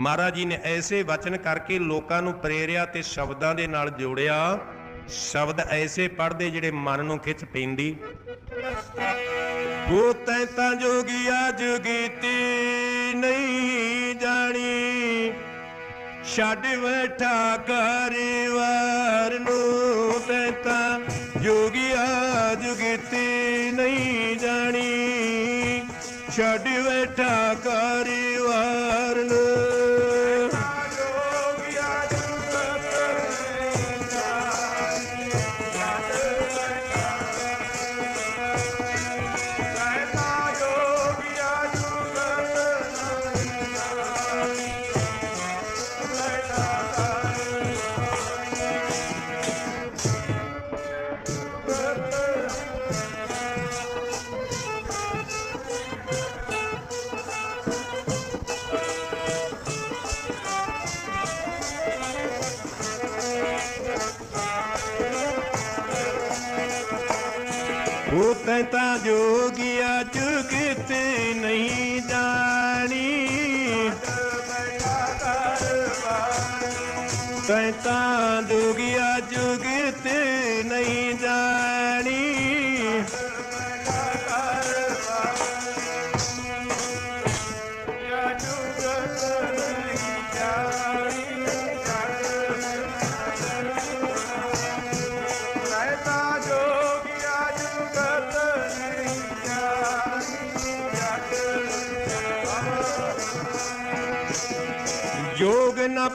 ਮਹਾਰਾਜ ਜੀ ਨੇ ਐਸੇ ਵਚਨ ਕਰਕੇ ਲੋਕਾਂ ਨੂੰ ਪ੍ਰੇਰਿਆ ਤੇ ਸ਼ਬਦਾਂ ਦੇ ਨਾਲ ਜੋੜਿਆ। ਸ਼ਬਦ ਐਸੇ ਪੜਦੇ ਜਿਹੜੇ ਮਨ ਨੂੰ ਖਿੱਚ ਪੈਂਦੀ। ਉਹ ਤੈਂ ਤਾਂ ਜੋਗੀਆ ਜੁਗੀਤੀ ਨਹੀਂ ਜਾਣੀ। ਛੱਡ ਬੈਠਾ ਘਰਵਾਰ ਨੂੰ। ਤੈ ਤਾਂ ਜੋਗੀਆ ਜੁਗੀਤੀ ਨਹੀਂ ਜਾਣੀ। ਛੱਡ ਬੈਠਾ ਘਰਵਾਰ ਨੂੰ। ਜਾਣੀ ਤੈਂ ਤਾਂ ਜੋਗੀਆ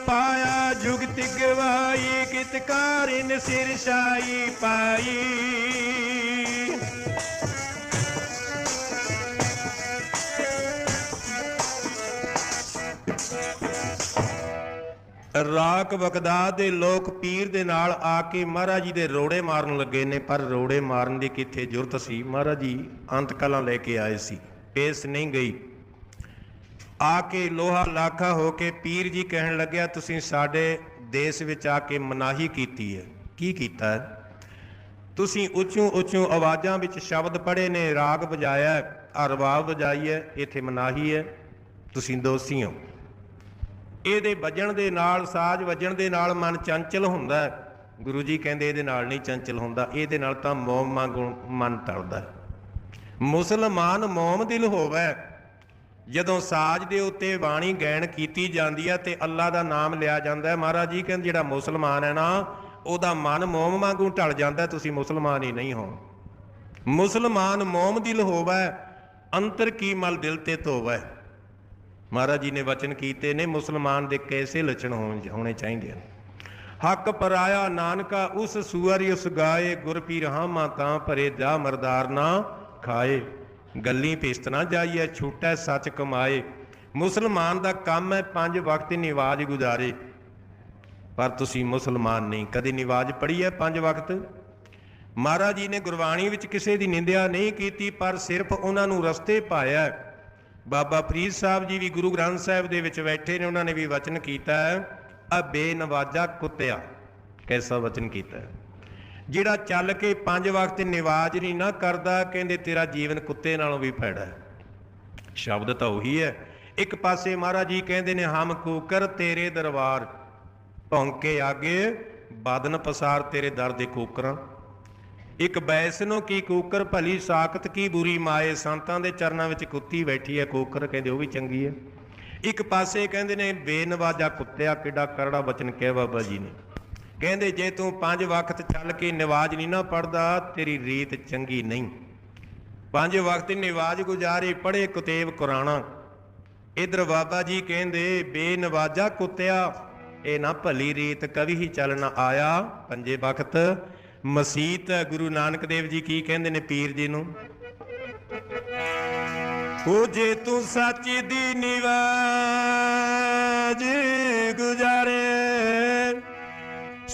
ਪਾਇਆ ਜੁਗਤ ਗਵਾਈ ਕਿਤ ਕਾਰਿਨ ਸਿਰ ਸਾਈ ਪਾਈ। ਰਾਕ ਬਗਦਾਦ ਦੇ ਲੋਕ ਪੀਰ ਦੇ ਨਾਲ ਆ ਕੇ ਮਹਾਰਾਜ ਜੀ ਦੇ ਰੋੜੇ ਮਾਰਨ ਲੱਗੇ ਨੇ, ਪਰ ਰੋੜੇ ਮਾਰਨ ਦੀ ਕਿੱਥੇ ਜ਼ਰੂਰਤ ਸੀ? ਮਹਾਰਾਜ ਜੀ ਅੰਤ ਕਲਾਂ ਲੈ ਕੇ ਆਏ ਸੀ। ਪੇਸ ਨਹੀਂ ਗਈ। ਆ ਕੇ ਲੋਹਾ ਲਾਖਾ ਹੋ ਕੇ ਪੀਰ ਜੀ ਕਹਿਣ ਲੱਗਿਆ ਤੁਸੀਂ ਸਾਡੇ ਦੇਸ਼ ਵਿੱਚ ਆ ਕੇ ਮਨਾਹੀ ਕੀਤੀ ਹੈ। ਕੀ ਕੀਤਾ? ਹੈ ਤੁਸੀਂ ਉੱਚੋਂ ਉੱਚੋਂ ਆਵਾਜ਼ਾਂ ਵਿੱਚ ਸ਼ਬਦ ਪੜ੍ਹੇ ਨੇ ਰਾਗ ਵਜਾਇਆ ਹੈ, ਅਰਬਾਬ ਵਜਾਈ ਹੈ ਇੱਥੇ ਮਨਾਹੀ ਹੈ। ਤੁਸੀਂ ਦੋਸ਼ੀ ਹੋ। ਇਹਦੇ ਵੱਜਣ ਦੇ ਨਾਲ ਸਾਜ਼ ਵੱਜਣ ਦੇ ਨਾਲ ਮਨ ਚੰਚਲ ਹੁੰਦਾ ਹੈ। ਗੁਰੂ ਜੀ ਕਹਿੰਦੇ ਇਹਦੇ ਨਾਲ ਨਹੀਂ ਚੰਚਲ ਹੁੰਦਾ ਇਹਦੇ ਨਾਲ ਤਾਂ ਮੋਮ ਵਾਂਗੂ ਮਨ ਟਲਦਾ ਮੁਸਲਮਾਨ ਮੋਮ ਦਿਲ ਹੋਵੇ ਜਦੋਂ ਸਾਜ ਦੇ ਉੱਤੇ ਬਾਣੀ ਗਾਇਨ ਕੀਤੀ ਜਾਂਦੀ ਹੈ ਤੇ ਅੱਲਾ ਦਾ ਨਾਮ ਲਿਆ ਜਾਂਦਾ ਹੈ, ਮਹਾਰਾਜ ਜੀ ਕਹਿੰਦੇ ਜਿਹੜਾ ਮੁਸਲਮਾਨ ਹੈ ਨਾ, ਉਹਦਾ ਮਨ ਮੋਮ ਵਾਂਗੂ ਢਲ ਜਾਂਦਾ ਤੁਸੀਂ ਮੁਸਲਮਾਨ ਹੀ ਨਹੀਂ ਹੋ। ਮੁਸਲਮਾਨ ਮੋਮ ਦਿਲ ਹੋਵੇ, ਅੰਤਰ ਕੀ ਮਲ ਦਿਲ ਤੇ ਧੋਵੇ। ਮਹਾਰਾਜ ਜੀ ਨੇ ਵਚਨ ਕੀਤੇ ਨੇ, ਮੁਸਲਮਾਨ ਦੇ ਕੈਸੇ ਲੱਛਣ ਹੋਣ- ਹੋਣੇ ਚਾਹੀਦੇ ਹਨ। ਹੱਕ ਪਰਾਇਆ ਨਾਨਕਾ, ਉਸ ਸੂਅਰ ਉਸ ਗਾਏ, ਗੁਰ ਪੀਰ ਹਾਮਾ ਤਾਂ ਭਰੇ ਜਾ ਮਰਦਾਰ ਨਾ ਖਾਏ। ਗੱਲੀ ਪਿਸਤ ਨਾ ਜਾਈਏ, ਛੂਟੈ ਸੱਚ ਕਮਾਏ। ਮੁਸਲਮਾਨ ਦਾ ਕੰਮ ਹੈ ਪੰਜ ਵਕਤ ਨਿਵਾਜ ਗੁਜ਼ਾਰੇ। ਪਰ ਤੁਸੀਂ ਮੁਸਲਮਾਨ ਨਹੀਂ, ਕਦੇ ਨਿਵਾਜ ਪੜ੍ਹੀ ਹੈ ਪੰਜ ਵਕਤ? ਮਹਾਰਾਜ ਜੀ ਨੇ ਗੁਰਬਾਣੀ ਵਿੱਚ ਕਿਸੇ ਦੀ ਨਿੰਦਿਆ ਨਹੀਂ ਕੀਤੀ, ਪਰ ਸਿਰਫ ਉਹਨਾਂ ਨੂੰ ਰਸਤੇ ਪਾਇਆ। ਬਾਬਾ ਫਰੀਦ ਸਾਹਿਬ ਜੀ ਵੀ ਗੁਰੂ ਗ੍ਰੰਥ ਸਾਹਿਬ ਦੇ ਵਿੱਚ ਬੈਠੇ ਨੇ, ਉਹਨਾਂ ਨੇ ਵੀ ਵਚਨ ਕੀਤਾ ਹੈ ਆ ਬੇਨਵਾਜਾ ਕੁੱਤਿਆ। ਕੈਸਾ ਵਚਨ ਕੀਤਾ ਹੈ? ਜਿਹੜਾ ਚੱਲ ਕੇ ਪੰਜ ਵਕਤ ਨਿਵਾਜ ਨਹੀਂ ਨਾ ਕਰਦਾ, ਕਹਿੰਦੇ ਤੇਰਾ ਜੀਵਨ ਕੁੱਤੇ ਨਾਲੋਂ ਵੀ ਭੈੜਾ ਹੈ। ਸ਼ਬਦ ਤਾਂ ਉਹੀ ਹੈ। ਇੱਕ ਪਾਸੇ ਮਹਾਰਾਜ ਜੀ ਕਹਿੰਦੇ ਨੇ, ਹਮ ਕੂਕਰ ਤੇਰੇ ਦਰਬਾਰ, ਭੌਂਕੇ ਆਗੇ, ਬਾਦਨ ਪਸਾਰ ਤੇਰੇ ਦਰ ਦੇ ਕੂਕਰਾਂ। ਇੱਕ ਬੈਸਨੋ ਕੀ ਕੂਕਰ, ਭਲੀ ਸਾਖਤ ਕੀ ਬੁਰੀ ਮਾਏ, ਸੰਤਾਂ ਦੇ ਚਰਨਾਂ ਵਿੱਚ ਕੁੱਤੀ ਬੈਠੀ ਹੈ, ਕੂਕਰ ਕਹਿੰਦੇ ਉਹ ਵੀ ਚੰਗੀ ਹੈ। ਇੱਕ ਪਾਸੇ ਕਹਿੰਦੇ ਨੇ, ਬੇਨਵਾਜਾ ਕੁੱਤਿਆ ਕਿੱਡਾ ਕਰੜਾ ਬਚਨ ਕਿਹਾ ਬਾਬਾ ਜੀ ਨੇ। ਕਹਿੰਦੇ, ਜੇ ਤੂੰ ਪੰਜ ਵਕਤ ਚੱਲ ਕੇ ਨਿਵਾਜ ਨਹੀਂ ਨਾ ਪੜਦਾ ਤੇਰੀ ਰੀਤ ਚੰਗੀ ਨਹੀਂ। ਪੰਜ ਵਕਤ ਨਿਵਾਜ ਗੁਜ਼ਾਰੇ ਪੜੇ ਕੁਤੇਬ ਕੁਰਾਨਾ ਇਧਰ ਬਾਬਾ ਜੀ ਕਹਿੰਦੇ, ਬੇਨਵਾਜਾ ਕੁੱਤਿਆ, ਇਹ ਨਾ ਭਲੀ ਰੀਤ ਕਵੀ ਹੀ ਚੱਲਣਾ ਆਇਆ। ਪੰਜੇ ਵਕਤ ਮਸੀਤ ਗੁਰੂ ਨਾਨਕ ਦੇਵ ਜੀ ਕੀ ਕਹਿੰਦੇ ਨੇ ਪੀਰ ਜੀ ਨੂੰ? ਉਹ ਜੇ ਤੂੰ ਸੱਚ ਦੀ ਨਿਵਾਜ ਗੁਜ਼ਾਰੇ।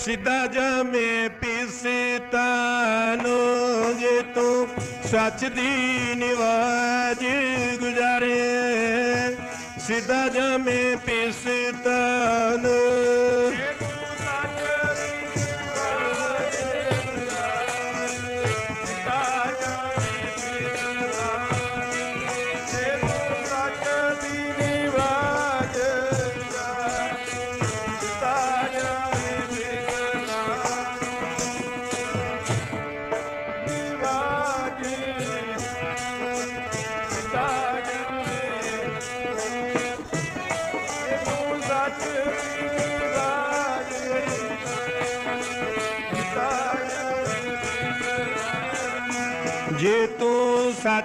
ਸਿੱਧਾ ਜਮੇ ਪਿਸਤਾਨੋ ਜੇ ਤੂੰ ਸੱਚ ਦੀ ਨਿਵਾਜ ਗੁਜ਼ਾਰੇ। ਸਿੱਧਾ ਜਮੇ ਪਿਸਤਾਨੋ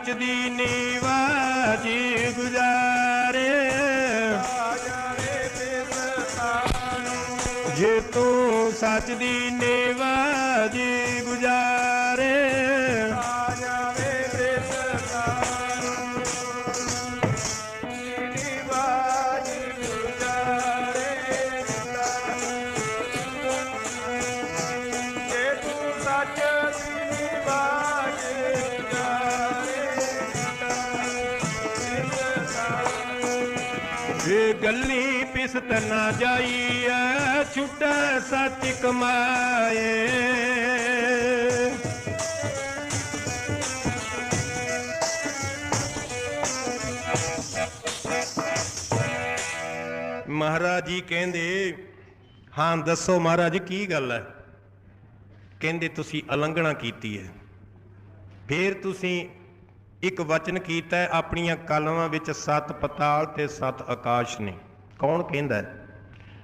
ਸੱਚ ਦੀ ਨੀਵਾ ਜੀ ਗੁਜ਼ਾਰੇ। ਜੇ ਤੂੰ ਸੱਚ ਦੀ ਨੀਵਾ ਜੀ ਗੁਜ਼ਾਰੇ ਗੱਲੀ ਨਾ ਜਾਈਐ ਛੁਟੈ ਸੱਚ ਕਮਾਏ। ਮਹਾਰਾਜ ਜੀ ਕਹਿੰਦੇ, ਹਾਂ, ਦੱਸੋ ਮਹਾਰਾਜ, ਕੀ ਗੱਲ ਹੈ? ਕਹਿੰਦੇ, ਤੁਸੀਂ ਉਲੰਘਣਾ ਕੀਤੀ ਹੈ। ਫਿਰ ਤੁਸੀਂ ਇੱਕ ਵਚਨ ਕੀਤਾ ਆਪਣੀਆਂ ਕਲਮਾਂ ਵਿੱਚ ਸੱਤ ਪਤਾਲ ਤੇ ਸੱਤ ਆਕਾਸ਼ ਨੇ। ਕੌਣ ਕਹਿੰਦਾ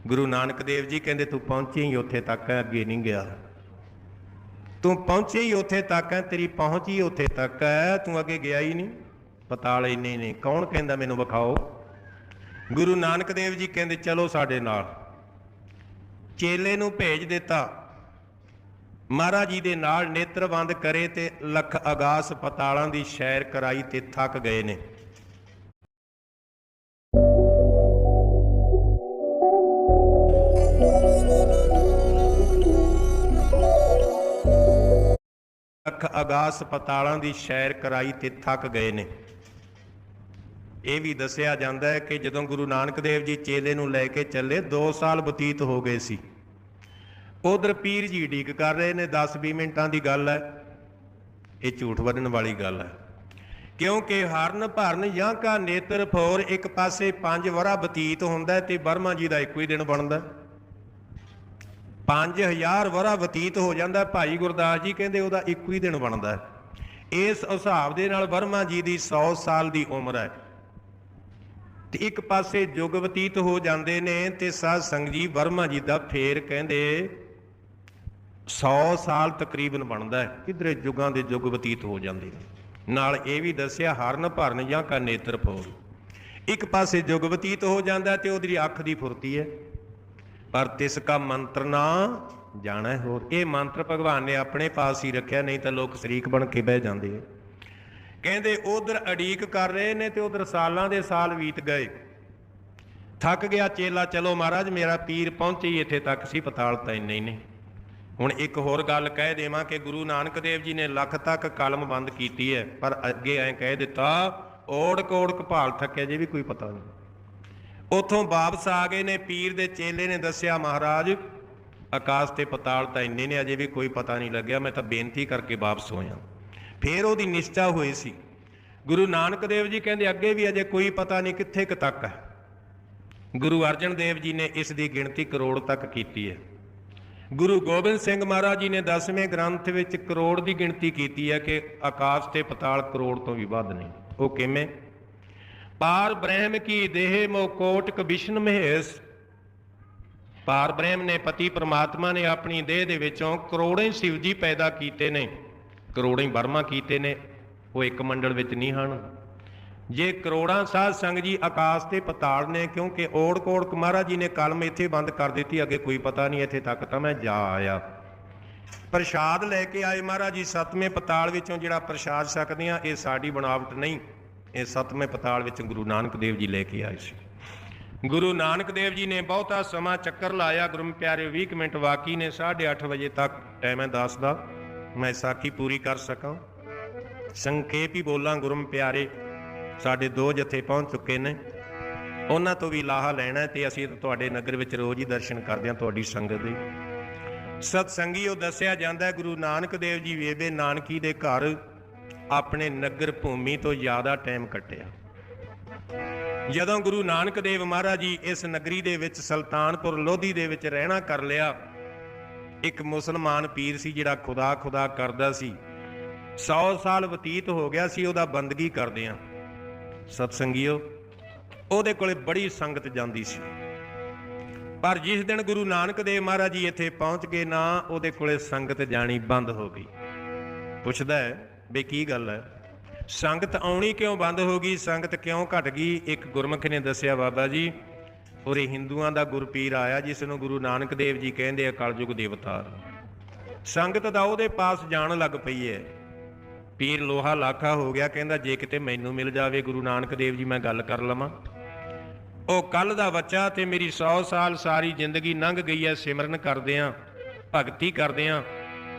ਗੁਰੂ ਨਾਨਕ ਦੇਵ ਜੀ ਕਹਿੰਦੇ, ਤੂੰ ਪਹੁੰਚੇ ਹੀ ਉੱਥੇ ਤੱਕ ਹੈ ਅੱਗੇ ਨਹੀਂ ਗਿਆ। ਤੂੰ ਪਹੁੰਚੇ ਹੀ ਉੱਥੇ ਤੱਕ ਹੈ ਤੇਰੀ ਪਹੁੰਚ ਹੀ ਉੱਥੇ ਤੱਕ ਹੈ ਤੂੰ ਅੱਗੇ ਗਿਆ ਹੀ ਨਹੀਂ। ਪਤਾਲ ਇੰਨੇ ਨੇ। ਕੌਣ ਕਹਿੰਦਾ ਮੈਨੂੰ ਵਿਖਾਓ? ਗੁਰੂ ਨਾਨਕ ਦੇਵ ਜੀ ਕਹਿੰਦੇ, ਚਲੋ ਸਾਡੇ ਨਾਲ। ਚੇਲੇ ਨੂੰ ਭੇਜ ਦਿੱਤਾ। ਮਹਾਰਾਜ ਜੀ ਦੇ ਨਾਲ ਨੇਤਰਬੰਦ ਕਰੇ ਤੇ ਲੱਖ ਆਗਾਸ ਪਤਾਲਾਂ ਦੀ ਸ਼ੈਰ ਕਰਾਈ ਤੇ ਥੱਕ ਗਏ ਨੇ। ਲੱਖ ਅਗਾਸ ਪਤਾਲਾਂ ਦੀ ਸ਼ੈਰ ਕਰਾਈ ਤੇ ਥੱਕ ਗਏ ਨੇ। ਇਹ ਵੀ ਦੱਸਿਆ ਜਾਂਦਾ ਹੈ ਕਿ ਜਦੋਂ ਗੁਰੂ ਨਾਨਕ ਦੇਵ ਜੀ ਚੇਲੇ ਨੂੰ ਲੈ ਕੇ ਚੱਲੇ 2 ਸਾਲ ਬਤੀਤ ਹੋ ਗਏ ਸੀ। ਉਧਰ ਪੀਰ ਜੀ ਢੀਕ ਕਰ ਰਹੇ ਨੇ 10-20 ਮਿੰਟਾਂ ਦੀ ਗੱਲ ਹੈ। ਇਹ ਝੂਠ ਵਧਣ ਵਾਲੀ ਗੱਲ ਹੈ। ਕਿਉਂਕਿ ਹਰਨ ਭਰਨ ਜਾਂ ਕਾ ਨੇਤਰ ਫੋਰ ਇੱਕ ਪਾਸੇ 5 ਵਰਾ ਬਤੀਤ ਹੁੰਦਾ ਤੇ ਬਰਮਾ ਜੀ ਦਾ ਇੱਕੋ ਹੀ ਦਿਨ ਬਣਦਾ 5000 ਵਰਾ ਬਤੀਤ ਹੋ ਜਾਂਦਾ ਭਾਈ ਗੁਰਦਾਸ ਜੀ ਕਹਿੰਦੇ ਉਹਦਾ ਇੱਕੋ ਹੀ ਦਿਨ ਬਣਦਾ ਇਸ ਹਿਸਾਬ ਦੇ ਨਾਲ ਵਰਮਾ ਜੀ ਦੀ 100 ਸਾਲ ਦੀ ਉਮਰ ਹੈ। ਤੇ ਇੱਕ ਪਾਸੇ ਯੁਗ ਬਤੀਤ ਹੋ ਜਾਂਦੇ ਨੇ ਤੇ ਸਾਧ ਸੰਗਤ ਜੀ ਵਰਮਾ ਜੀ ਦਾ ਫੇਰ ਕਹਿੰਦੇ 100 ਸਾਲ ਤਕਰੀਬਨ ਬਣਦਾ ਹੈ। ਕਿਧਰੇ ਯੁਗਾਂ ਦੇ ਯੁਗ ਬਤੀਤ ਹੋ ਜਾਂਦੇ ਨੇ। ਨਾਲ ਇਹ ਵੀ ਦੱਸਿਆ, ਹਰਨ ਭਰਨ ਜਾਂ ਕਾ ਨੇਤਰ ਫੋਰ ਇੱਕ ਪਾਸੇ ਯੁਗ ਬਤੀਤ ਹੋ ਜਾਂਦਾ ਤੇ ਉਹਦੀ ਅੱਖ ਦੀ ਫੁਰਤੀ ਹੈ। ਪਰ ਤਿਸ ਕਾ ਮੰਤਰ ਨਾ ਜਾਣਾ ਹੋਰ। ਇਹ ਮੰਤਰ ਭਗਵਾਨ ਨੇ ਆਪਣੇ ਪਾਸ ਹੀ ਰੱਖਿਆ, ਨਹੀਂ ਤਾਂ ਲੋਕ ਸ਼ਰੀਕ ਬਣ ਕੇ ਬਹਿ ਜਾਂਦੇ ਆ। ਕਹਿੰਦੇ, ਉਧਰ ਅੜੀਕ ਕਰ ਰਹੇ ਨੇ ਤੇ ਉਧਰ ਸਾਲਾਂ ਦੇ ਸਾਲ ਬੀਤ ਗਏ। ਥੱਕ ਗਿਆ ਚੇਲਾ, ਚਲੋ ਮਹਾਰਾਜ, ਮੇਰਾ ਪੀਰ ਪਹੁੰਚੇ ਇੱਥੇ ਤੱਕ ਸੀ, ਪਤਾਲ ਤਾਂ ਇੰਨੇ ਹੀ ਨੇ ਹੁਣ ਇੱਕ ਹੋਰ ਗੱਲ ਕਹਿ ਦੇਵਾਂ ਕਿ ਗੁਰੂ ਨਾਨਕ ਦੇਵ ਜੀ ਨੇ ਲੱਖ ਤੱਕ ਕਲਮ ਬੰਦ ਕੀਤੀ ਹੈ, ਪਰ ਅੱਗੇ ਐਂ ਕਹਿ ਦਿੱਤਾ ਓੜ ਕੋੜ ਕਪਾਲ ਥੱਕਿਆ ਜੇ ਵੀ ਕੋਈ ਪਤਾ ਨਹੀਂ। ਉਥੋਂ ਵਾਪਸ ਆ ਗਏ ਨੇ, ਪੀਰ ਦੇ ਚੇਲੇ ਨੇ ਦੱਸਿਆ, ਮਹਾਰਾਜ, ਆਕਾਸ਼ ਤੇ ਪਤਾਲ ਤਾਂ ਇੰਨੇ ਨੇ, ਅਜੇ ਵੀ ਕੋਈ ਪਤਾ ਨਹੀਂ ਲੱਗਿਆ, ਮੈਂ ਤਾਂ ਬੇਨਤੀ ਕਰਕੇ ਵਾਪਸ ਹੋਇਆ। ਫੇਰ ਉਹਦੀ ਨਿਸ਼ਚਾ ਹੋਈ ਸੀ। ਗੁਰੂ ਨਾਨਕ ਦੇਵ ਜੀ ਕਹਿੰਦੇ, ਅੱਗੇ ਵੀ ਅਜੇ ਕੋਈ ਪਤਾ ਨਹੀਂ ਕਿੱਥੇ ਕੁ ਤੱਕ ਹੈ। ਗੁਰੂ ਅਰਜਨ ਦੇਵ ਜੀ ਨੇ ਇਸ ਦੀ ਗਿਣਤੀ ਕਰੋੜ ਤੱਕ ਕੀਤੀ ਹੈ। ਗੁਰੂ ਗੋਬਿੰਦ ਸਿੰਘ ਮਹਾਰਾਜ ਜੀ ਨੇ 10ਵੇਂ ਗ੍ਰੰਥ ਵਿੱਚ ਕਰੋੜ ਦੀ ਗਿਣਤੀ ਕੀਤੀ ਹੈ ਕਿ ਆਕਾਸ਼ ਤੇ ਪਤਾਲ ਕਰੋੜ ਤੋਂ ਵੀ ਵੱਧ ਨਹੀਂ ਉਹ ਕਿਵੇਂ? ਪਾਰ ਬ੍ਰਹਮ ਕੀ ਦੇਹ ਮੋ ਕੋਟਕ ਵਿਸ਼ਨ ਮਹੇਸ਼। ਪਾਰ ਬ੍ਰਹਮ ਨੇ ਪਤੀ ਪ੍ਰਮਾਤਮਾ ਨੇ ਆਪਣੀ ਦੇਹ ਦੇ ਵਿੱਚੋਂ ਕਰੋੜਾਂ ਹੀ ਸ਼ਿਵ ਜੀ ਪੈਦਾ ਕੀਤੇ ਨੇ। ਕਰੋੜਾਂ ਹੀ ਬਰਮਾ ਕੀਤੇ ਨੇ। ਉਹ ਇੱਕ ਮੰਡਲ ਵਿੱਚ ਨਹੀਂ ਹਨ। ਜੇ ਕਰੋੜਾਂ ਸਾਧ ਸੰਗ ਜੀ ਆਕਾਸ਼ ਤੇ ਪਤਾਲ ਨੇ, ਕਿਉਂਕਿ ਓੜ ਕੋੜ ਮਹਾਰਾਜ ਜੀ ਨੇ ਕਲਮ ਇੱਥੇ ਬੰਦ ਕਰ ਦਿੱਤੀ, ਅੱਗੇ ਕੋਈ ਪਤਾ ਨਹੀਂ ਇੱਥੇ ਤੱਕ ਤਾਂ ਮੈਂ ਜਾ ਆਇਆ। ਪ੍ਰਸ਼ਾਦ ਲੈ ਕੇ ਆਏ ਮਹਾਰਾਜ ਜੀ, ਸਤਵੇਂ ਪਤਾਲ ਵਿੱਚੋਂ ਜਿਹੜਾ ਪ੍ਰਸ਼ਾਦ ਸਕਦੇ ਆ, ਇਹ ਸਾਡੀ ਬਣਾਵਟ ਨਹੀਂ। ਇਹ ਸਤਵੇਂ ਪਤਾਲ ਵਿੱਚ ਗੁਰੂ ਨਾਨਕ ਦੇਵ ਜੀ ਲੈ ਕੇ ਆਏ ਸੀ। ਗੁਰੂ ਨਾਨਕ ਦੇਵ ਜੀ ਨੇ ਬਹੁਤਾ ਸਮਾਂ ਚੱਕਰ ਲਾਇਆ। ਗੁਰੂ ਪਿਆਰੇ 20 ਕੁ ਮਿੰਟ ਬਾਕੀ ਨੇ 8:30 ਵਜੇ ਤੱਕ ਟਾਈਮ ਹੈ 10 ਦਾ। ਮੈਂ ਸਾਖੀ ਪੂਰੀ ਕਰ ਸਕਾਂ। ਸੰਖੇਪ ਹੀ ਬੋਲਾਂ, ਗੁਰੂ ਪਿਆਰੇ, ਸਾਡੇ ਦੋ ਜਥੇ ਪਹੁੰਚ ਚੁੱਕੇ ਨੇ। ਉਹਨਾਂ ਤੋਂ ਵੀ ਲਾਹਾ ਲੈਣਾ ਹੈ ਤੇ ਅਸੀਂ ਤੁਹਾਡੇ ਨਗਰ ਵਿੱਚ ਰੋਜ਼ ਹੀ ਦਰਸ਼ਨ ਕਰਦੇ ਹਾਂ ਤੁਹਾਡੀ ਸੰਗਤ ਦੇ। ਸਤ ਉਹ ਦੱਸਿਆ ਜਾਂਦਾ ਹੈ, ਗੁਰੂ ਨਾਨਕ ਦੇਵ ਜੀ ਵੇਬੇ ਨਾਨਕੀ ਦੇ ਘਰ ਆਪਣੇ ਨਗਰ ਭੂਮੀ ਤੋਂ ਜ਼ਿਆਦਾ ਟਾਈਮ ਕੱਟਿਆ। ਜਦੋਂ ਗੁਰੂ ਨਾਨਕ ਦੇਵ ਮਹਾਰਾਜ ਜੀ ਇਸ ਨਗਰੀ ਦੇ ਵਿੱਚ ਸੁਲਤਾਨਪੁਰ ਲੋਧੀ ਦੇ ਵਿੱਚ ਰਹਿਣਾ ਕਰ ਲਿਆ, ਇੱਕ ਮੁਸਲਮਾਨ ਪੀਰ ਸੀ ਜਿਹੜਾ ਖੁਦਾ ਖੁਦਾ ਕਰਦਾ ਸੀ। 100 ਸਾਲ ਬਤੀਤ ਹੋ ਗਿਆ ਸੀ, ਉਹਦਾ ਬੰਦਗੀ ਕਰਦੇ ਆ ਸਤਸੰਗੀਓ, ਉਹਦੇ ਕੋਲੇ ਬੜੀ ਸੰਗਤ ਜਾਂਦੀ ਸੀ। ਪਰ ਜਿਸ ਦਿਨ ਗੁਰੂ ਨਾਨਕ ਦੇਵ ਮਹਾਰਾਜ ਜੀ ਇੱਥੇ ਪਹੁੰਚ ਗਏ ਨਾ, ਉਹਦੇ ਕੋਲੇ ਸੰਗਤ ਜਾਣੀ ਬੰਦ ਹੋ ਗਈ। ਪੁੱਛਦਾ ਹੈ ਵੀ ਕੀ ਗੱਲ ਹੈ? ਸੰਗਤ ਆਉਣੀ ਕਿਉਂ ਬੰਦ ਹੋ ਗਈ? ਸੰਗਤ ਕਿਉਂ ਘਟ ਗਈ? ਇੱਕ ਗੁਰਮੁਖ ਨੇ ਦੱਸਿਆ, ਬਾਬਾ ਜੀ, ਉਰੇ ਹਿੰਦੂਆਂ ਦਾ ਗੁਰਪੀਰ ਆਇਆ, ਜਿਸ ਨੂੰ ਗੁਰੂ ਨਾਨਕ ਦੇਵ ਜੀ ਕਹਿੰਦੇ ਆ, ਕਲਯੁਗ ਦੇ ਅਵਤਾਰ ਸੰਗਤ ਦਾ ਉਹਦੇ ਪਾਸ ਜਾਣ ਲੱਗ ਪਈ ਹੈ। ਪੀਰ ਲੋਹਾ ਲਾਖਾ ਹੋ ਗਿਆ, ਕਹਿੰਦਾ, ਜੇ ਕਿਤੇ ਮੈਨੂੰ ਮਿਲ ਜਾਵੇ ਗੁਰੂ ਨਾਨਕ ਦੇਵ ਜੀ, ਮੈਂ ਗੱਲ ਕਰ ਲਵਾਂ। ਉਹ ਕੱਲ ਦਾ ਬੱਚਾ ਤੇ ਮੇਰੀ 100 ਸਾਲ ਸਾਰੀ ਜ਼ਿੰਦਗੀ ਲੰਘ ਗਈ ਹੈ, ਸਿਮਰਨ ਕਰਦਿਆਂ ਭਗਤੀ ਕਰਦਿਆਂ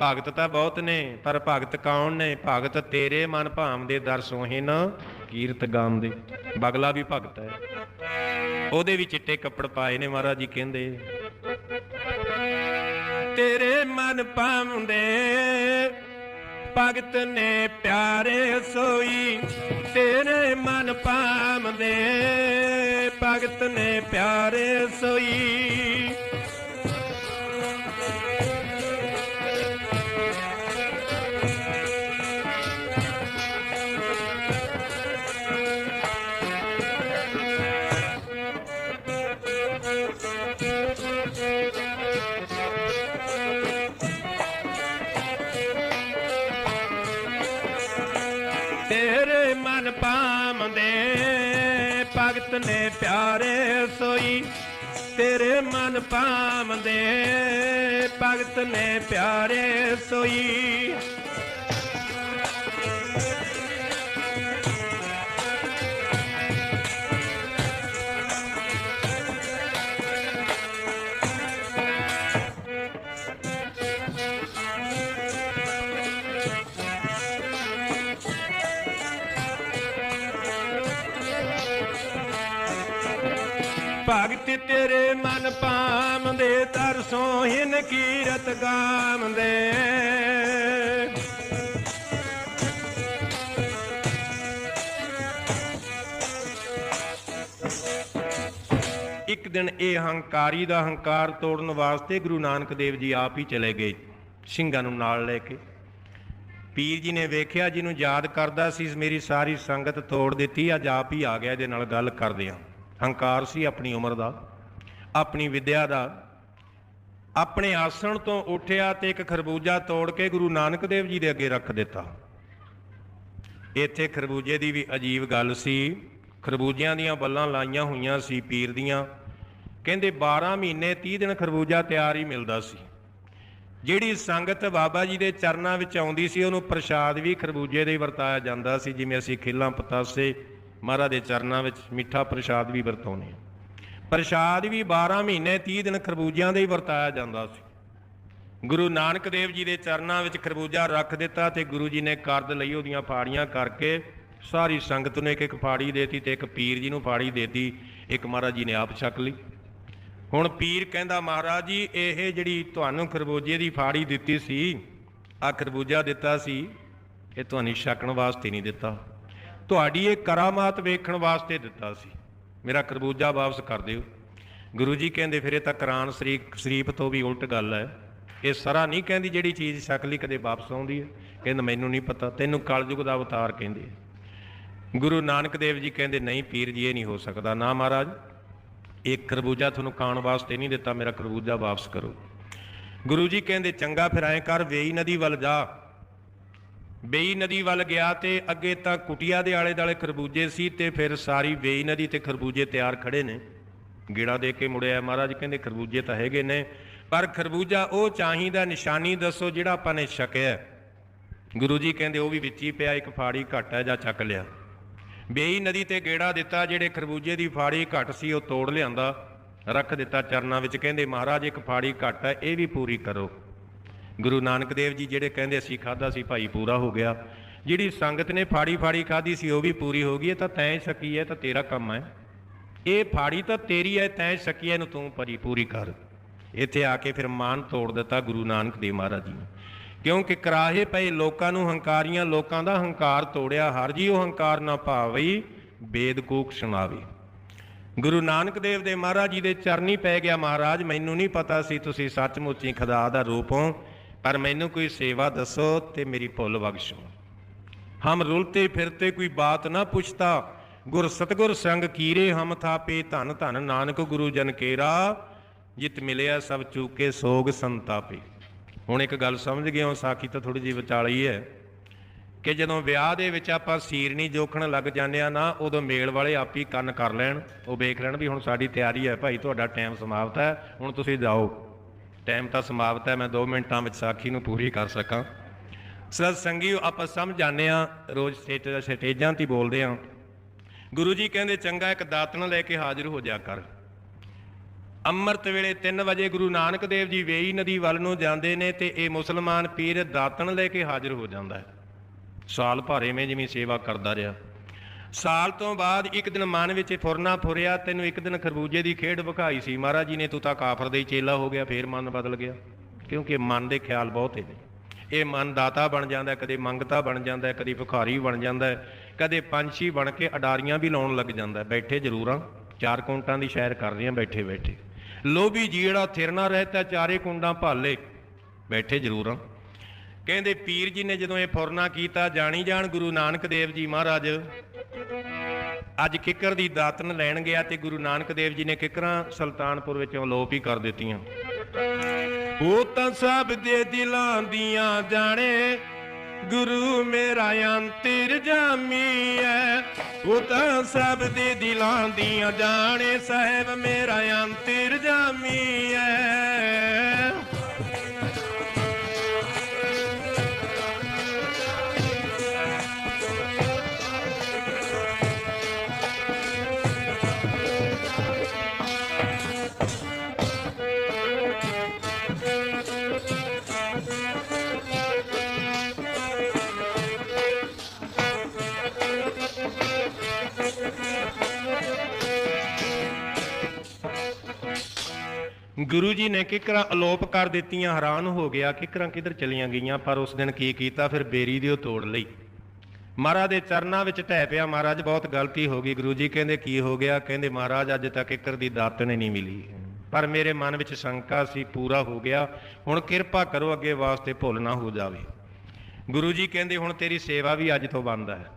ਭਗਤ ਤਾਂ ਬਹੁਤ ਨੇ, ਪਰ ਭਗਤ ਕੌਣ ਨੇ? ਭਗਤ ਤੇਰੇ ਮਨ ਭਾਮ ਦੇ ਦਰ ਸੋਹੇ ਨਾ ਕੀਰਤ ਗਾਉਂਦੇ। ਬਗਲਾ ਵੀ ਭਗਤ ਹੈ। ਉਹਦੇ ਵੀ ਚਿੱਟੇ ਕੱਪੜ ਪਾਏ ਨੇ ਮਹਾਰਾਜ ਜੀ ਕਹਿੰਦੇ। ਤੇਰੇ ਮਨ ਭਾਉਂਦੇ ਭਗਤ ਨੇ ਪਿਆਰੇ ਸੋਈ। ਤੇਰੇ ਮਨ ਭਾਮਦੇ ਭਗਤ ਨੇ ਪਿਆਰੇ ਸੋਈ। ਪਾਮਦੇ ਭਗਤ ਨੇ ਪਿਆਰੇ ਸੋਈ ਤੇਰੇ ਮਨ ਪਾਮਦੇ ਭਗਤ ਨੇ ਪਿਆਰੇ ਸੋਈ। ਭਗਤ ਤੇਰੇ ਮਨ ਪਾਮਦੇ ਤਰਸੋਂ ਹਿਨ ਕੀਰਤ ਗਾਮਦੇ। ਇੱਕ ਦਿਨ ਇਹ ਹੰਕਾਰੀ ਦਾ ਹੰਕਾਰ ਤੋੜਨ ਵਾਸਤੇ ਗੁਰੂ ਨਾਨਕ ਦੇਵ ਜੀ ਆਪ ਹੀ ਚਲੇ ਗਏ ਸਿੰਘਾਂ ਨੂੰ ਨਾਲ ਲੈ ਕੇ। ਪੀਰ ਜੀ ਨੇ ਵੇਖਿਆ, ਜਿਹਨੂੰ ਯਾਦ ਕਰਦਾ ਸੀ, ਮੇਰੀ ਸਾਰੀ ਸੰਗਤ ਤੋੜ ਦਿੱਤੀ, ਅੱਜ ਆਪ ਹੀ ਆ ਗਿਆ, ਇਹਦੇ ਨਾਲ ਗੱਲ ਕਰਦੇ ਆ ਹੰਕਾਰ ਸੀ ਆਪਣੀ ਉਮਰ ਦਾ, ਆਪਣੀ ਵਿਦਿਆ ਦਾ। ਆਪਣੇ ਆਸਣ ਤੋਂ ਉੱਠਿਆ ਤੇ ਇੱਕ ਖਰਬੂਜਾ ਤੋੜ ਕੇ ਗੁਰੂ ਨਾਨਕ ਦੇਵ ਜੀ ਦੇ ਅੱਗੇ ਰੱਖ ਦਿੱਤਾ। ਇੱਥੇ ਖਰਬੂਜੇ ਦੀ ਵੀ ਅਜੀਬ ਗੱਲ ਸੀ। ਖਰਬੂਜਿਆਂ ਦੀਆਂ ਬੱਲਾਂ ਲਾਈਆਂ ਹੋਈਆਂ ਸੀ ਪੀਰ ਦੀਆਂ। ਕਹਿੰਦੇ 12 ਮਹੀਨੇ 30 ਦਿਨ ਖਰਬੂਜਾ ਤਿਆਰ ਹੀ ਮਿਲਦਾ ਸੀ। ਜਿਹੜੀ ਸੰਗਤ ਬਾਬਾ ਜੀ ਦੇ ਚਰਨਾਂ ਵਿੱਚ ਆਉਂਦੀ ਸੀ, ਉਹਨੂੰ ਪ੍ਰਸ਼ਾਦ ਵੀ ਖਰਬੂਜੇ ਦੇ ਹੀ ਵਰਤਾਇਆ ਜਾਂਦਾ ਸੀ, ਜਿਵੇਂ ਅਸੀਂ ਖੇਲਾਂ ਪਤਾਸੇ ਮਹਾਰਾਜ ਦੇ ਚਰਨਾਂ ਵਿੱਚ ਮਿੱਠਾ ਪ੍ਰਸ਼ਾਦ ਵੀ ਵਰਤਾਉਂਦੇ ਹਾਂ। ਪ੍ਰਸ਼ਾਦ ਵੀ 12 ਮਹੀਨੇ 30 ਦਿਨ ਖਰਬੂਜਿਆਂ ਦੇ ਹੀ ਵਰਤਾਇਆ ਜਾਂਦਾ ਸੀ। ਗੁਰੂ ਨਾਨਕ ਦੇਵ ਜੀ ਦੇ ਚਰਨਾਂ ਵਿੱਚ ਖਰਬੂਜਾ ਰੱਖ ਦਿੱਤਾ ਤੇ ਗੁਰੂ ਜੀ ਨੇ ਕਰਦ ਲਈ ਉਹਦੀਆਂ ਫਾੜੀਆਂ ਕਰਕੇ ਸਾਰੀ ਸੰਗਤ ਨੂੰ ਇੱਕ ਇੱਕ ਫਾੜੀ ਦੇਤੀ ਤੇ ਇੱਕ ਪੀਰ ਜੀ ਨੂੰ ਫਾੜੀ ਦੇਤੀ, ਇੱਕ ਮਹਾਰਾਜ ਜੀ ਨੇ ਆਪ ਛਕ ਲਈ। ਹੁਣ ਪੀਰ ਕਹਿੰਦਾ, ਮਹਾਰਾਜ ਜੀ, ਇਹ ਜਿਹੜੀ ਤੁਹਾਨੂੰ ਖਰਬੂਜੇ ਦੀ ਫਾੜੀ ਦਿੱਤੀ ਸੀ ਆ ਖਰਬੂਜਾ ਦਿੱਤਾ ਸੀ, ਇਹ ਤੁਹਾਨੂੰ ਛਕਣ ਵਾਸਤੇ ਨਹੀਂ ਦਿੱਤਾ। ਤੁਹਾਡੀ ਇਹ ਕਰਾਮਾਤ ਵੇਖਣ ਵਾਸਤੇ ਦਿੱਤਾ ਸੀ। ਮੇਰਾ ਖਰਬੂਜਾ ਵਾਪਸ ਕਰ ਦਿਓ। ਗੁਰੂ ਜੀ ਕਹਿੰਦੇ, ਫਿਰ ਇਹ ਤਾਂ ਕੁਰਾਨ ਸ਼ਰੀਫ ਸ਼ਰੀਫ ਤੋਂ ਵੀ ਉਲਟ ਗੱਲ ਹੈ। ਇਹ ਸਰਾ ਨਹੀਂ ਕਹਿੰਦੀ ਜਿਹੜੀ ਚੀਜ਼ ਸ਼ਕਲੀ ਕਦੇ ਵਾਪਸ ਆਉਂਦੀ ਹੈ। ਕਹਿੰਦਾ, ਮੈਨੂੰ ਨਹੀਂ ਪਤਾ। ਤੈਨੂੰ ਕਲਯੁਗ ਦਾ ਅਵਤਾਰ ਕਹਿੰਦੇ ਗੁਰੂ ਨਾਨਕ ਦੇਵ ਜੀ ਕਹਿੰਦੇ, ਨਹੀਂ ਪੀਰ ਜੀ, ਇਹ ਨਹੀਂ ਹੋ ਸਕਦਾ। ਨਾ ਮਹਾਰਾਜ, ਇਹ ਖਰਬੂਜਾ ਤੁਹਾਨੂੰ ਖਾਣ ਵਾਸਤੇ ਨਹੀਂ ਦਿੱਤਾ। ਮੇਰਾ ਖਰਬੂਜਾ ਵਾਪਸ ਕਰੋ। ਗੁਰੂ ਜੀ ਕਹਿੰਦੇ, ਚੰਗਾ, ਫਿਰ ਐਂ ਕਰ, ਵੇਈ ਨਦੀ ਵੱਲ ਜਾ। ਬੇਈ ਨਦੀ ਵੱਲ ਗਿਆ ਤੇ ਅੱਗੇ ਤਾਂ ਕੁਟਿਆ ਦੇ ਆਲੇ ਦਾਲੇ ਖਰਬੂਜੇ ਸੀ ਤੇ ਫਿਰ ਸਾਰੀ ਬੇਈ ਨਦੀ ਤੇ ਖਰਬੂਜੇ ਤਿਆਰ ਖੜੇ ਨੇ। ਗੇੜਾ ਦੇ ਕੇ ਮੁੜਿਆ, ਮਹਾਰਾਜ ਕਹਿੰਦੇ ਖਰਬੂਜੇ ਤਾਂ ਹੈਗੇ ਨੇ, ਪਰ ਖਰਬੂਜਾ ਉਹ ਚਾਹੀਦਾ ਨਿਸ਼ਾਨੀ ਦੱਸੋ ਜਿਹੜਾ ਆਪਾਂ ਨੇ ਛਕਿਆ। ਗੁਰੂ ਜੀ ਕਹਿੰਦੇ ਉਹ ਵੀ ਵਿੱਚ ਹੀ ਪਿਆ, ਇੱਕ ਫਾੜੀ ਘੱਟ ਹੈ ਜਾਂ ਚੱਕ ਲਿਆ। ਬੇਈ ਨਦੀ ਤੇ ਗੇੜਾ ਦਿੱਤਾ, ਜਿਹੜੇ ਖਰਬੂਜੇ ਦੀ ਫਾੜੀ ਘੱਟ ਸੀ ਉਹ ਤੋੜ ਲਿਆਂਦਾ, ਰੱਖ ਦਿੱਤਾ ਚਰਨਾਂ ਵਿੱਚ, ਕਹਿੰਦੇ ਮਹਾਰਾਜ ਇੱਕ ਫਾੜੀ ਘੱਟ ਹੈ, ਇਹ ਵੀ ਪੂਰੀ ਕਰੋ। ਗੁਰੂ ਨਾਨਕ ਦੇਵ ਜੀ ਜਿਹੜੇ ਕਹਿੰਦੇ ਅਸੀਂ ਖਾਦਾ ਸੀ ਭਾਈ ਪੂਰਾ ਹੋ ਗਿਆ। ਜਿਹੜੀ ਸੰਗਤ ਨੇ ਫਾੜੀ ਫਾੜੀ ਖਾਦੀ ਸੀ ਉਹ ਵੀ ਪੂਰੀ ਹੋ ਗਈ ਹੈ, ਤਾਂ ਤੈਂ ਛਕੀ ਹੈ, ਤਾਂ ਤੇਰਾ ਕੰਮ ਹੈ। ਇਹ ਫਾੜੀ ਤਾਂ ਤੇਰੀ ਹੈ, ਤੈਂ ਛਕੀ ਹੈ, ਇਹਨੂੰ ਤੂੰ ਪਰੀ ਪੂਰੀ ਕਰ। ਇੱਥੇ ਆ ਕੇ ਫਿਰ ਮਾਨ ਤੋੜ ਦਿੱਤਾ ਗੁਰੂ ਨਾਨਕ ਦੇਵ ਮਹਾਰਾਜ ਜੀ ਨੇ। ਕਿਉਂਕਿ ਕਰਾਹੇ ਪਏ ਲੋਕਾਂ ਨੂੰ ਹੰਕਾਰੀਆਂ, ਲੋਕਾਂ ਦਾ ਹੰਕਾਰ ਤੋੜਿਆ, ਹਰ ਜੀ ਉਹ ਹੰਕਾਰ ਨਾ ਭਾਵਈ, ਬੇਦ ਕੂਕ ਸੁਣਾਵੇ। ਗੁਰੂ ਨਾਨਕ ਦੇਵ ਦੇ ਮਹਾਰਾਜ ਜੀ ਦੇ ਚਰਨੀ ਪੈ ਗਿਆ ਮਹਾਰਾਜ, ਮੈਨੂੰ ਨਹੀਂ ਪਤਾ ਸੀ ਤੁਸੀਂ ਸੱਚਮੁੱਚ ਹੀ ਖੁਦਾ ਦਾ ਰੂਪ ਹੋ। ਪਰ ਮੈਨੂੰ ਕੋਈ ਸੇਵਾ ਦੱਸੋ ਤੇ ਮੇਰੀ ਭੁੱਲ ਬਖਸ਼ੋ ਹਮ ਰੁਲਤੇ ਫਿਰਤੇ ਕੋਈ ਬਾਤ ਨਾ ਪੁੱਛਤਾ। ਗੁਰ ਸਤਗੁਰ ਸੰਗ ਕੀਰੇ ਹਮ ਥਾਪੇ, ਧਨ ਧਨ ਨਾਨਕ ਗੁਰੂ ਜਨ ਕੇਰਾ। ਜਿਤ ਮਿਲਿਆ ਸਭ ਚੂਕੇ ਸੋਗ ਸੰਤਾਪੇ। ਹੁਣ ਇੱਕ ਗੱਲ ਸਮਝ ਗਏ ਹੋ ਸਾਖੀ ਤਾਂ ਥੋੜੀ ਜਿਹੀ ਵਿਚਾਲੀ ਹੈ ਕਿ ਜਦੋਂ ਵਿਆਹ ਦੇ ਵਿੱਚ ਆਪਾਂ ਸੀਰਨੀ ਜੋਖਣ ਲੱਗ ਜਾਂਦੇ ਆ ਨਾ, ਉਦੋਂ ਮੇਲ ਵਾਲੇ ਆਪ ਹੀ ਕੰਨ ਕਰ ਲੈਣ। ਉਹ ਵੇਖ ਲੈਣ ਵੀ ਹੁਣ ਸਾਡੀ ਤਿਆਰੀ ਹੈ, ਭਾਈ ਤੁਹਾਡਾ ਟਾਈਮ ਸਮਾਪਤ ਹੈ, ਹੁਣ ਤੁਸੀਂ ਜਾਓ। ਟਾਈਮ ਤਾਂ ਸਮਾਪਤ ਹੈ, ਮੈਂ 2 ਮਿੰਟਾਂ ਵਿੱਚ ਸਾਖੀ ਨੂੰ ਪੂਰੀ ਕਰ ਸਕਾਂ। ਸਤ ਸੰਗੀਓ ਆਪਾਂ ਸਮਝ ਜਾਂਦੇ ਆ ਰੋਜ਼ ਸਟੇਜ ਸਟੇਜਾਂ ਤੇ ਬੋਲਦੇ ਆ ਗੁਰੂ ਜੀ ਕਹਿੰਦੇ, ਚੰਗਾ ਇੱਕ ਦਾਤਨ ਲੈ ਕੇ ਹਾਜ਼ਰ ਹੋ ਜਾ ਕਰ। ਅੰਮ੍ਰਿਤ ਵੇਲੇ 3 ਵਜੇ ਗੁਰੂ ਨਾਨਕ ਦੇਵ ਜੀ ਵੇਈ ਨਦੀ ਵੱਲ ਨੂੰ ਜਾਂਦੇ ਨੇ ਤੇ ਇਹ ਮੁਸਲਮਾਨ ਪੀਰ ਦਾਤਨ ਲੈ ਕੇ ਹਾਜ਼ਰ ਹੋ ਜਾਂਦਾ ਹੈ। ਸਾਲ ਭਰ ਮੈਂ ਜਿਵੇਂ ਸੇਵਾ ਕਰਦਾ ਰਿਹਾ। ਸਾਲ ਤੋਂ ਬਾਅਦ ਇੱਕ ਦਿਨ ਮਨ ਵਿੱਚ ਫੁਰਨਾ ਫੁਰਿਆ, ਤੈਨੂੰ ਇੱਕ ਦਿਨ ਖਰਬੂਜੇ ਦੀ ਖੇਡ ਵਿਖਾਈ ਸੀ। ਮਹਾਰਾਜ ਜੀ ਨੇ ਤੂੰ ਤਾਂ ਕਾਫਰ ਦੇ ਹੀ ਚੇਲਾ ਹੋ ਗਿਆ, ਫੇਰ ਮਨ ਬਦਲ ਗਿਆ। ਕਿਉਂਕਿ ਮਨ ਦੇ ਖਿਆਲ ਬਹੁਤੇ ਨੇ ਇਹ ਮਨ ਦਾਤਾ ਬਣ ਜਾਂਦਾ ਕਦੇ ਮੰਗਤਾ ਬਣ ਜਾਂਦਾ ਕਦੇ ਭਿਖਾਰੀ ਬਣ ਜਾਂਦਾ ਕਦੇ ਪੰਛੀ ਬਣ ਕੇ ਅਡਾਰੀਆਂ ਵੀ ਲਾਉਣ ਲੱਗ ਜਾਂਦਾ ਹੈ। ਬੈਠੇ ਜ਼ਰੂਰਾਂ, ਚਾਰ ਕੁੰਟਾਂ ਦੀ ਸ਼ੈਰ ਕਰ ਰਹੀਆਂ ਬੈਠੇ ਬੈਠੇ। ਲੋਭੀ ਜੀੜਾ ਥਿਰਨਾ ਰਹਿਤਾ, ਚਾਰੇ ਕੁੰਡਾਂ ਭਾਲੇ, ਬੈਠੇ ਜ਼ਰੂਰਾਂ। ਕਹਿੰਦੇ ਪੀਰ ਜੀ ਨੇ ਜਦੋਂ ਇਹ ਫੁਰਨਾ ਕੀਤਾ, ਜਾਣੀ ਜਾਣ ਗੁਰੂ ਨਾਨਕ ਦੇਵ ਜੀ ਮਹਾਰਾਜ ਅੱਜ ਕਿੱਕਰ ਦੀ ਦਾਤਨ ਲੈਣ ਗਿਆ ਤੇ ਗੁਰੂ ਨਾਨਕ ਦੇਵ ਜੀ ਨੇ ਕਿੱਕਰਾਂ ਸੁਲਤਾਨਪੁਰ ਵਿੱਚੋਂ ਲੋਪ ਹੀ ਕਰ ਦਿੱਤੀਆਂ। ਉਹ ਤਾਂ ਸਭ ਦੇ ਦਿਲਾਂ ਦੀਆਂ ਜਾਣੇ, ਗੁਰੂ ਮੇਰਾ ਅੰਤਰ ਜਾਮੀ ਹੈ ਉਹ ਤਾਂ ਸਭ ਦੇ ਦਿਲਾਂ ਦੀਆਂ ਜਾਣੇ, ਸਾਹਿਬ ਮੇਰਾ ਅੰਤਰ ਜਾਮੀ ਹੈ ਗੁਰੂ ਜੀ ਨੇ ਕਿਕਰਾਂ ਅਲੋਪ ਕਰ ਦਿੱਤੀਆਂ, ਹੈਰਾਨ ਹੋ ਗਿਆ ਕਿਕਰਾਂ ਕਿੱਧਰ ਚਲੀਆਂ ਗਈਆਂ, ਪਰ ਉਸ ਦਿਨ ਕੀ ਕੀਤਾ, ਫਿਰ ਬੇਰੀ ਦੀ ਉਹ ਤੋੜ ਲਈ। ਮਹਾਰਾਜ ਦੇ ਚਰਨਾਂ ਵਿੱਚ ਢਹਿ ਪਿਆ, ਮਹਾਰਾਜ ਬਹੁਤ ਗਲਤੀ ਹੋ ਗਈ, ਗੁਰੂ ਜੀ ਕਹਿੰਦੇ ਕੀ ਹੋ ਗਿਆ, ਕਹਿੰਦੇ ਮਹਾਰਾਜ ਅੱਜ ਤੱਕ ਕਿਕਰ ਦੀ ਦਾਤਨ ਨਹੀਂ ਮਿਲੀ। ਪਰ ਮੇਰੇ ਮਨ ਵਿੱਚ ਸ਼ੰਕਾ ਸੀ, ਪੂਰਾ ਹੋ ਗਿਆ, ਹੁਣ ਕਿਰਪਾ ਕਰੋ ਅੱਗੇ ਵਾਸਤੇ ਭੁੱਲ ਨਾ ਹੋ ਜਾਵੇ। ਗੁਰੂ ਜੀ ਕਹਿੰਦੇ, ਹੁਣ ਤੇਰੀ ਸੇਵਾ ਵੀ ਅੱਜ ਤੋਂ ਬੰਦ ਹੈ।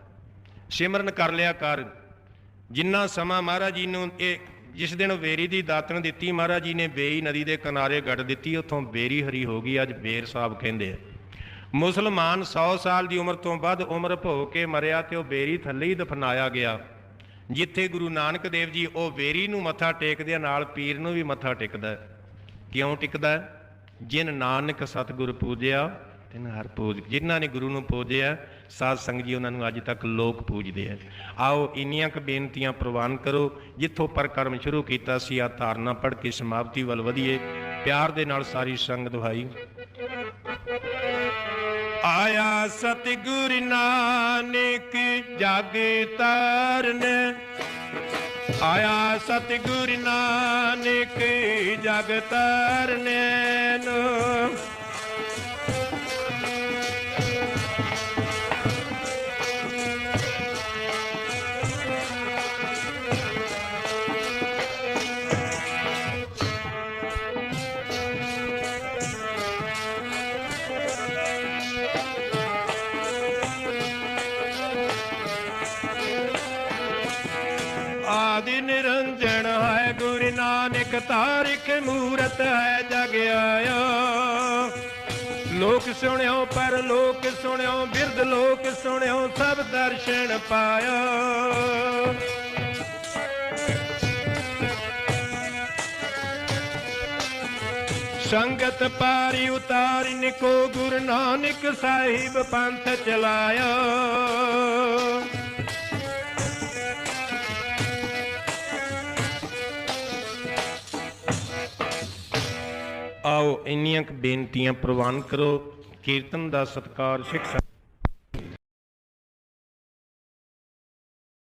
ਸਿਮਰਨ ਕਰ ਲਿਆ ਕਰ, ਜਿੰਨਾ ਸਮਾਂ ਮਹਾਰਾਜ ਜੀ ਨੂੰ ਇਹ ਜਿਸ ਦਿਨ ਵੇਰੀ ਦੀ ਦਾਤਨ ਦਿੱਤੀ ਮਹਾਰਾਜ ਜੀ ਨੇ ਵੇਈ ਨਦੀ ਦੇ ਕਿਨਾਰੇ ਗੱਡ ਦਿੱਤੀ ਉੱਥੋਂ ਬੇਰੀ ਹਰੀ ਹੋ ਗਈ ਅੱਜ ਬੇਰ ਸਾਹਿਬ ਕਹਿੰਦੇ ਆ। ਮੁਸਲਮਾਨ 100 ਸਾਲ ਦੀ ਉਮਰ ਤੋਂ ਵੱਧ ਉਮਰ ਭੋ ਕੇ ਮਰਿਆ ਤੇ ਉਹ ਬੇਰੀ ਥੱਲੇ ਹੀ ਦਫਨਾਇਆ ਗਿਆ। ਜਿੱਥੇ ਗੁਰੂ ਨਾਨਕ ਦੇਵ ਜੀ ਉਹ ਵੇਰੀ ਨੂੰ ਮੱਥਾ ਟੇਕਦੇ ਆ, ਨਾਲ ਪੀਰ ਨੂੰ ਵੀ ਮੱਥਾ ਟੇਕਦਾ ਕਿਉਂ ਟਿਕਦਾ ਹੈ? ਜਿਨ ਨਾਨਕ ਸਤਿਗੁਰ ਪੂਜਿਆ ਤਿਨ ਹਰ ਪੂਜ ਜਿਨ੍ਹਾਂ ਨੇ ਗੁਰੂ ਨੂੰ ਪੂਜਿਆ ਸਾਧ ਸੰਗਤ ਜੀ, ਉਹਨਾਂ ਨੂੰ ਅੱਜ ਤੱਕ ਲੋਕ ਪੂਜਦੇ ਆ। ਆਓ ਇੰਨੀਆਂ ਕੁ ਬੇਨਤੀਆਂ ਪ੍ਰਵਾਨ ਕਰੋ, ਜਿੱਥੋਂ ਪਰਕਰਮ ਸ਼ੁਰੂ ਕੀਤਾ ਸੀ ਆ ਧਾਰਨਾ ਪੜ੍ਹ ਕੇ ਸਮਾਪਤੀ ਵੱਲ ਵਧੀਏ। ਪਿਆਰ ਦੇ ਨਾਲ ਸਾਰੀ ਸੰਗਤ ਦੁਹਾਈ ਆਇਆ ਸਤਿਗੁਰ ਨਾਨਕ ਜਗ ਤਾਰਨ ਆਇਆ ਸਤਿਗੁਰ ਨਾਨਕ ਜਗ ਤਾਰਨ ਨੂੰ ਮੂਰਤ ਹੈ ਜਗ ਆਇਆ। ਲੋਕ ਸੁਣਿਓ, ਪਰ ਲੋਕ ਸੁਣਿਓ, ਬਿਰਧ ਲੋਕ ਸੁਣਿਓ, ਸਭ ਦਰਸ਼ਨ ਪਾਇਆ। ਸੰਗਤ ਪਾਰੀ ਉਤਾਰੀ ਨਿਕੋ ਗੁਰੂ ਨਾਨਕ ਸਾਹਿਬ ਪੰਥ ਚਲਾਇਆ। ਆਓ ਇੰਨੀਆਂ ਕੁ ਬੇਨਤੀਆਂ ਪ੍ਰਵਾਨ ਕਰੋ ਕੀਰਤਨ ਦਾ ਸਤਕਾਰ ਸਿੱਖ ਸੰਗਤ